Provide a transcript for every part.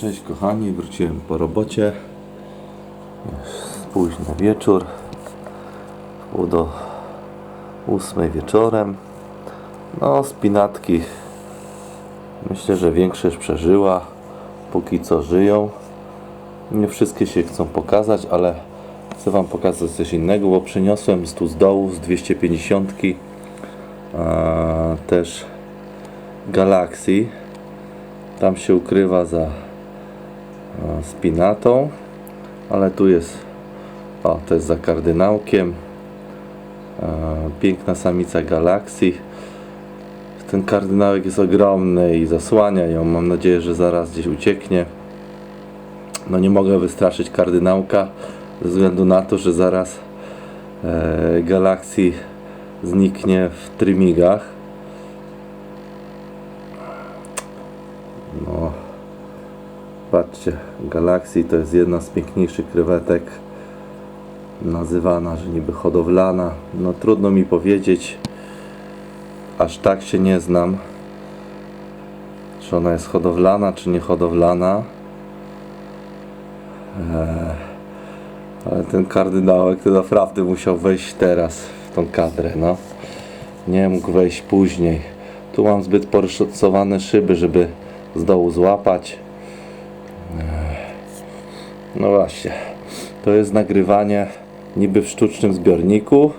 Cześć kochani, wróciłem po robocie. Jest późny wieczór. Pół do ósmej wieczorem. No, spinatki. Myślę, że większość przeżyła. Póki co żyją. Nie wszystkie się chcą pokazać, ale chcę Wam pokazać coś innego, bo przyniosłem z tu z dołu, z 250 a, też Galaxy. Tam się ukrywa za spinatą, ale tu jest, o, to jest za kardynałkiem. Piękna samica Galaxy. Ten kardynałek jest ogromny i zasłania ją. Mam nadzieję, że zaraz gdzieś ucieknie. No nie mogę wystraszyć kardynałka ze względu na to, że zaraz e, Galaxy zniknie w trymigach. No, patrzcie, Galaxy to jest jedna z piękniejszych krewetek. Nazywana, że niby hodowlana. No trudno mi powiedzieć, aż tak się nie znam, czy ona jest hodowlana, czy nie hodowlana. Eee, ale ten kardynałek to naprawdę musiał wejść teraz w tą kadrę, no. Nie mógł wejść później. Tu mam zbyt poryszocowane szyby, żeby z dołu złapać. No właśnie. To jest nagrywanie niby w sztucznym zbiorniku.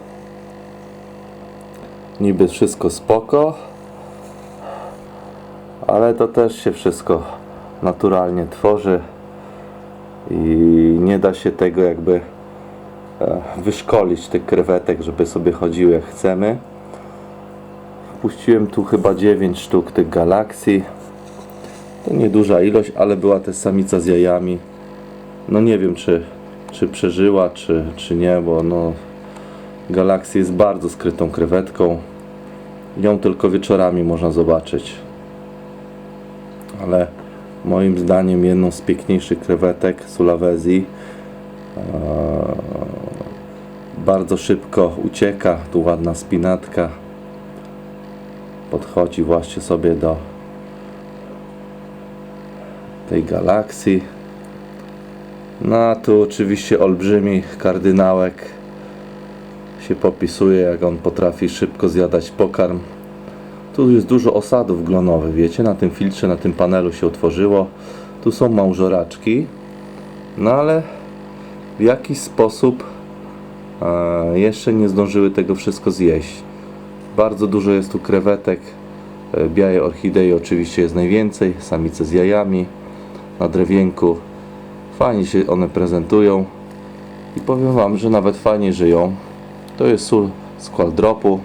Niby wszystko spoko. Ale to też się wszystko naturalnie tworzy i nie da się tego jakby e, wyszkolić tych krewetek, żeby sobie chodziły jak chcemy. Wpuściłem tu chyba 9 sztuk tych galaksji. To nieduża ilość, ale była też samica z jajami. No nie wiem czy, czy przeżyła, czy, czy nie, bo no Galaxy jest bardzo skrytą krewetką. Ją tylko wieczorami można zobaczyć. Ale moim zdaniem jedną z piękniejszych krewetek Sulawesi. Eee, Bardzo szybko ucieka, tu ładna spinatka. Podchodzi właśnie sobie do tej galaksji. No a tu oczywiście olbrzymi kardynałek się popisuje, jak on potrafi szybko zjadać pokarm. Tu jest dużo osadów glonowych, wiecie, na tym filtrze, na tym panelu się utworzyło. Tu są małżoraczki, no ale w jakiś sposób e, jeszcze nie zdążyły tego wszystko zjeść. Bardzo dużo jest tu krewetek, e, białej orchidei oczywiście jest najwięcej, samice z jajami na drewienku. Fajnie się one prezentują i powiem Wam, że nawet fajnie żyją. To jest sól z qualdropu.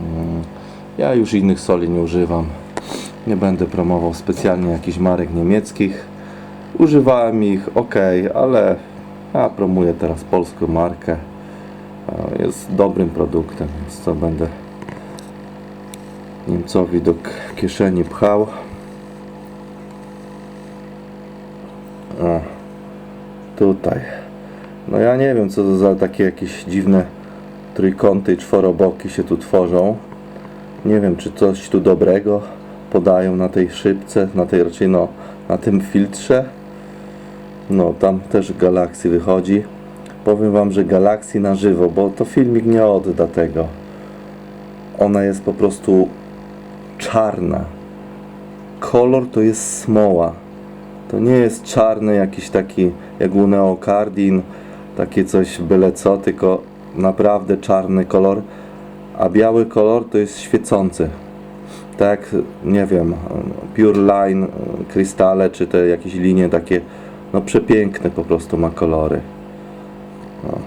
Mm, Ja już innych soli nie używam. Nie będę promował specjalnie jakichś marek niemieckich. Używałem ich, ok, ale ja promuję teraz polską markę. Jest dobrym produktem, więc co będę Niemcowi do kieszeni pchał. O, tutaj. No ja nie wiem co za takie jakieś dziwne trójkąty i czworoboki się tu tworzą. Nie wiem czy coś tu dobrego podają na tej szybce, na tej raczej no, na tym filtrze. No tam też Galaxy wychodzi. Powiem wam, że Galaxy na żywo, bo to filmik nie odda tego. Ona jest po prostu czarna. Kolor to jest smoła. To nie jest czarny jakiś taki jak u Neocardin, takie coś byle co, tylko naprawdę czarny kolor, a biały kolor to jest świecący. Tak, nie wiem, Pure Line, krystale, czy te jakieś linie takie, no przepiękne po prostu ma kolory. No,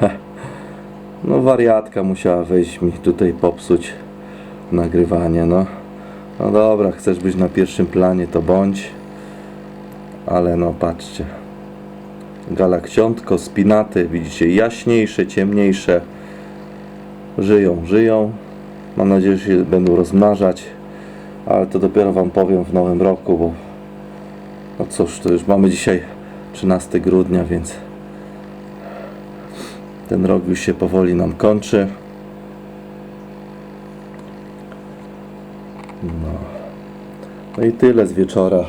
no wariatka musiała wejść mi tutaj popsuć nagrywanie, no. No dobra, chcesz być na pierwszym planie, to bądź. Ale no patrzcie. Galakciątko, spinaty, widzicie, jaśniejsze, ciemniejsze. Żyją, żyją. Mam nadzieję, że się będą rozmnażać. Ale to dopiero Wam powiem w nowym roku, bo no cóż, to już mamy dzisiaj 13 grudnia, więc ten rok już się powoli nam kończy. No i tyle z wieczora.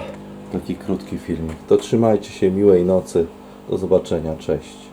Taki krótki filmik. To trzymajcie się, miłej nocy. Do zobaczenia, cześć.